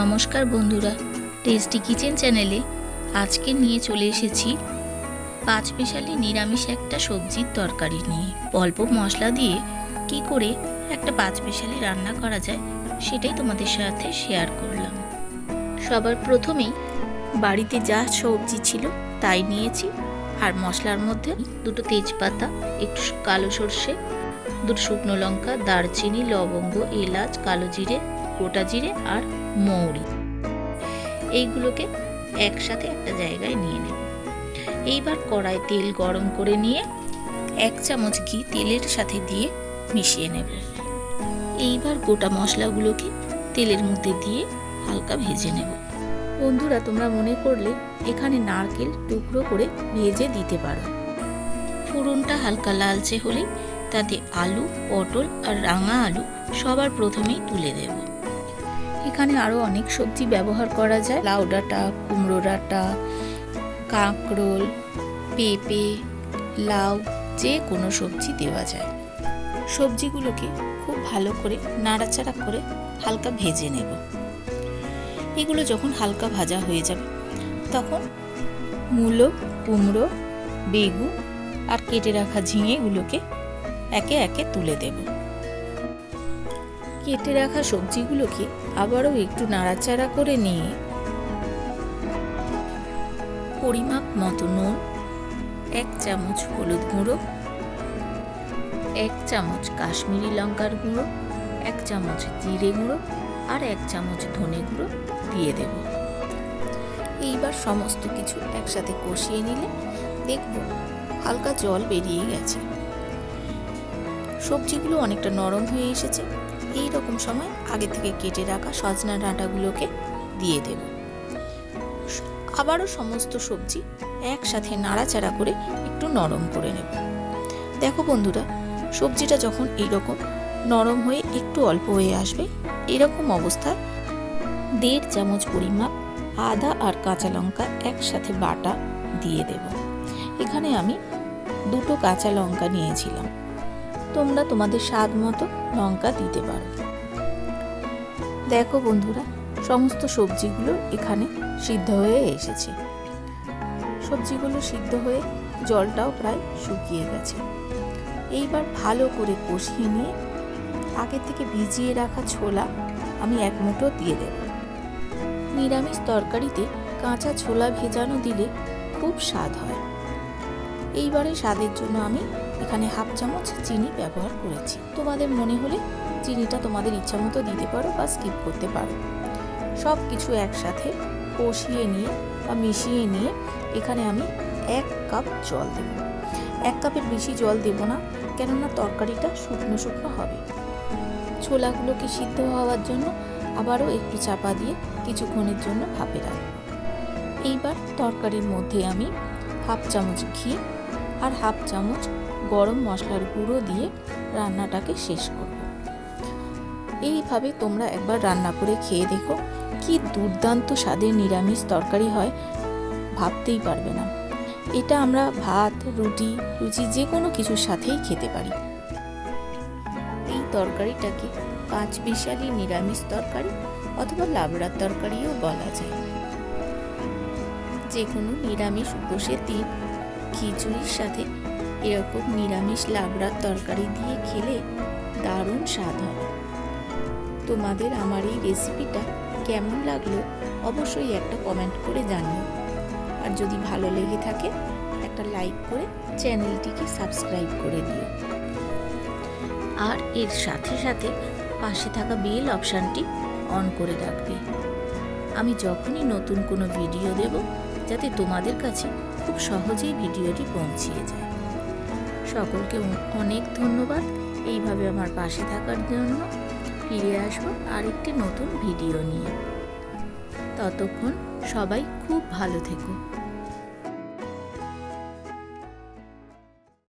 নমস্কার বন্ধুরা, tasty kitchen চ্যানেলে আজকে নিয়ে চলে এসেছি পাঁচ পেশালি নিরামিষ একটা সবজির তরকারি নিয়ে। অল্প মশলা দিয়ে কি করে একটা পাঁচ পেশালি রান্না করা যায় সেটাই তোমাদের সাথে শেয়ার করলাম। সবার প্রথমেই বাড়িতে যা সবজি ছিল তাই নিয়েছি আর মশলার মধ্যে দুটো তেজপাতা, একটু কালো সর্ষে, দুটো শুকনো লঙ্কা, দারচিনি, লবঙ্গ, এলাচ, কালো জিরে গোটা জিরে আর মৌরি। এইগুলোকে একসাথে একটা জায়গায় নিয়ে নেব। এইবার কড়াই তেল গরম করে নিয়ে এক চামচ ঘি তেলের সাথে দিয়ে মিশিয়ে নেব। এইবার গোটা মশলাগুলোকে তেলের মধ্যে দিয়ে হালকা ভেজে নেব। বন্ধুরা, তোমরা মনে করলে এখানে নারকেল টুকরো করে ভেজে দিতে পারো। ফোড়নটা হালকা লালচে হলেই তাতে আলু, পটল আর রাঙা আলু সবার প্রথমেই তুলে দেব। এখানে আরও অনেক সবজি ব্যবহার করা যায়। লাউ ডাঁটা, কুমড়ো ডাঁটা, কাঁকরোল, পেঁপে, লাউ যে কোনো সবজি দেওয়া যায়। সবজিগুলোকে খুব ভালো করে নাড়াচাড়া করে হালকা ভেজে নেব। এগুলো যখন হালকা ভাজা হয়ে যাবে, তখন মূলো, কুমড়ো, বেগুন আর কেটে রাখা ঝিঙেগুলোকে একে একে তুলে দেব। কেটে রাখা সবজিগুলোকে আবারও একটু নাড়াচাড়া করে নিয়ে পরিমাপ মতো নুন, এক চামচ হলুদ গুঁড়ো, এক চামচ কাশ্মীরি লঙ্কার গুঁড়ো, এক চামচ জিরে গুঁড়ো আর এক চামচ ধনে গুঁড়ো দিয়ে দেব। এইবার সমস্ত কিছু একসাথে কষিয়ে নিলে দেখব হালকা জল বেরিয়ে গেছে। সবজিগুলো অনেকটা নরম হয়ে এসেছে। এই রকম সময় আগে থেকে কেটে রাখা সজনা ডাঁটাগুলোকে দিয়ে দেব। আবারও সমস্ত সবজি একসাথে নাড়াচাড়া করে একটু নরম করে নেব। দেখো বন্ধুরা, সবজিটা যখন এইরকম নরম হয়ে একটু অল্প হয়ে আসবে, এরকম অবস্থায় দেড় চামচ পরিমাপ আদা আর কাঁচা লঙ্কা একসাথে বাটা দিয়ে দেব। এখানে আমি দুটো কাঁচা লঙ্কা নিয়েছিলাম। তোমরা তোমাদের স্বাদ মতো লঙ্কা দিতে পারো। দেখো বন্ধুরা, সমস্ত সবজিগুলো এখানে সিদ্ধ হয়ে এসেছে। সবজিগুলো সিদ্ধ হয়ে জলটাও প্রায় শুকিয়ে গেছে। এইবার ভালো করে কষিয়ে নিয়ে আগে থেকে ভিজিয়ে রাখা ছোলা আমি এক মুঠো দিয়ে দেব। নিরামিষ তরকারিতে কাঁচা ছোলা ভেজানো দিলে খুব স্বাদ হয়। এইবারে স্বাদের জন্য আমি এখানে হাফ চামচ চিনি ব্যবহার করেছি। তোমাদের মনে হলে চিনিটা তোমাদের ইচ্ছা মতো দিতে পারো বা স্কিপ করতে পারো। সব কিছু একসাথে কষিয়ে নিয়ে বা মিশিয়ে নিয়ে এখানে আমি এক কাপ জল দেব। এক কাপের বেশি জল দেব না, কেননা তরকারিটা শুকনো শুকনো হবে। ছোলাগুলোকে সিদ্ধ হওয়ার জন্য আবারও একটু চাপা দিয়ে কিছুক্ষণের জন্য ভাপে রাখব। এইবার তরকারির মধ্যে আমি হাফ চামচ ঘি আর হাফ চামচ গরম মশলার গুঁড়ো দিয়ে রান্নাটাকে শেষ করব। এইভাবে তোমরা একবার রান্না করে খেয়ে দেখো, কি দুর্দান্ত স্বাদের নিরামিষ তরকারি হয়, ভাবতেই পারবে না। এটা আমরা ভাত, রুটি লুচি যে কোনো কিছুর সাথেই খেতে পারি। এই তরকারিটাকে পাঁচ বিশালি নিরামিষ তরকারি অথবা লাবড়ার তরকারিও বলা যায়। যে কোনো নিরামিষ উপসের দিন খিচুড়ির সাথে এরকম নিরামিষ লাবড়ার তরকারি দিয়ে খেলে দারুণ স্বাদ হবে তোমাদের আমার এই রেসিপিটা কেমন লাগল অবশ্যই একটা কমেন্ট করে জানিও। আর যদি ভালো লেগে থাকে, একটা লাইক করে চ্যানেলটিকে সাবস্ক্রাইব করে দিও। আর এর সাথে সাথে পাশে থাকা বেল অপশানটি অন করে রাখবে। আমি যখনই নতুন কোনো ভিডিও দেব, যাতে তোমাদের কাছে খুব সহজেই ভিডিওটি পৌঁছিয়ে যায়। সকলকে অনেক ধন্যবাদ। এইভাবে আমার পাশে থাকার জন্য ফিরে আসব আরেকটি নতুন ভিডিও নিয়ে। ততক্ষণ সবাই খুব ভালো থেকো।